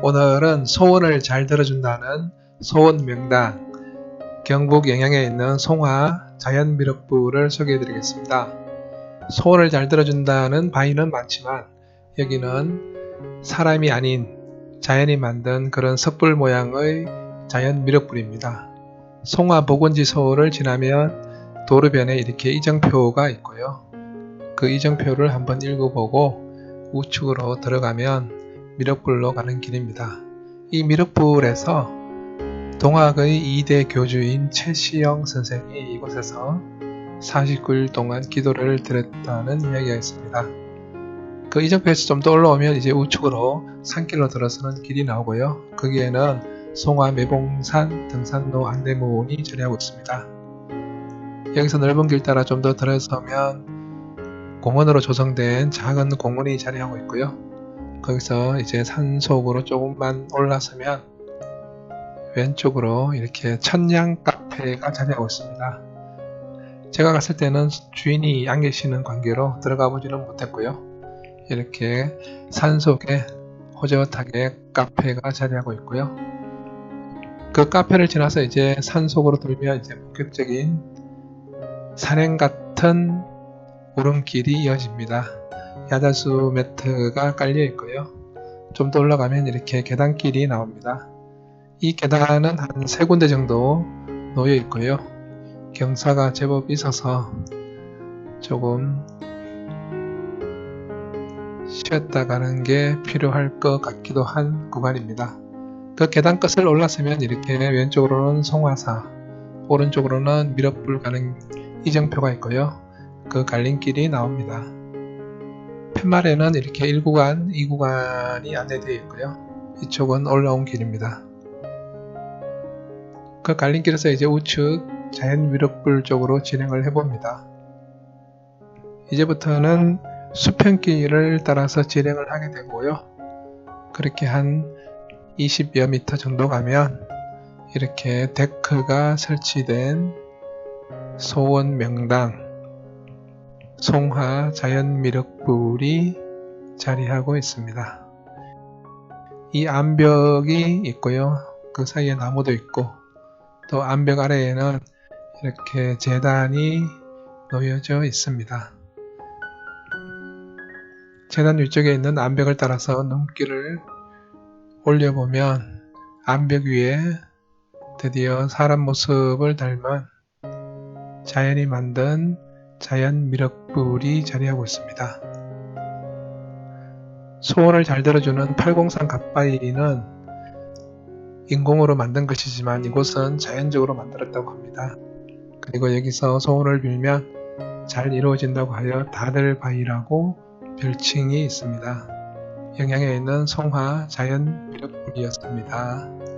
오늘은 소원을 잘 들어준다는 소원 명당 경북 영양에 있는 송화 자연미륵부를 소개해 드리겠습니다. 소원을 잘 들어준다는 바위는 많지만 여기는 사람이 아닌 자연이 만든 그런 석불 모양의 자연미륵불입니다. 송화 복원지소를 지나면 도로변에 이렇게 이정표가 있고요. 그 이정표를 한번 읽어보고 우측으로 들어가면 미륵불로 가는 길입니다. 이 미륵불에서 동학의 2대 교주인 최시영 선생이 이곳에서 49일 동안 기도를 드렸다는 이야기가 있습니다. 그 이정표에서 좀 더 올라오면 이제 우측으로 산길로 들어서는 길이 나오고요. 거기에는 송화 매봉산 등산로 안내문이 자리하고 있습니다. 여기서 넓은 길 따라 좀 더 들어서면 공원으로 조성된 작은 공원이 자리하고 있고요. 거기서 이제 산속으로 조금만 올라서면 왼쪽으로 이렇게 천냥 카페가 자리하고 있습니다. 제가 갔을 때는 주인이 안 계시는 관계로 들어가 보지는 못했고요. 이렇게 산속에 호젓하게 카페가 자리하고 있고요. 그 카페를 지나서 이제 산속으로 돌면 이제 본격적인 산행 같은 오름길이 이어집니다. 야자수 매트가 깔려 있고요. 좀 더 올라가면 이렇게 계단길이 나옵니다. 이 계단은 한 세 군데 정도 놓여 있고요. 경사가 제법 있어서 조금 쉬었다 가는 게 필요할 것 같기도 한 구간입니다. 그 계단 끝을 올랐으면 이렇게 왼쪽으로는 송화사, 오른쪽으로는 미륵불 가는 이정표가 있고요. 그 갈림길이 나옵니다. 팻말에는 이렇게 1구간, 2구간이 안내되어 있고요. 이쪽은 올라온 길입니다. 그 갈림길에서 이제 우측 자연미륵불 쪽으로 진행을 해봅니다. 이제부터는 수평길을 따라서 진행을 하게 되고요. 그렇게 한 20여 미터 정도 가면 이렇게 데크가 설치된 소원 명당 송화 자연미륵불이 자리하고 있습니다. 이 암벽이 있고요. 그 사이에 나무도 있고 또 암벽 아래에는 이렇게 재단이 놓여져 있습니다. 재단 위쪽에 있는 암벽을 따라서 눈길을 올려보면 암벽 위에 드디어 사람 모습을 닮은 자연이 만든 자연 미륵불이 자리하고 있습니다. 소원을 잘 들어주는 팔공산 갓바위는 인공으로 만든 것이지만 이곳은 자연적으로 만들었다고 합니다. 그리고 여기서 소원을 빌면 잘 이루어진다고 하여 다들바위라고 별칭이 있습니다. 영양에 있는 송화 자연 미륵불이었습니다.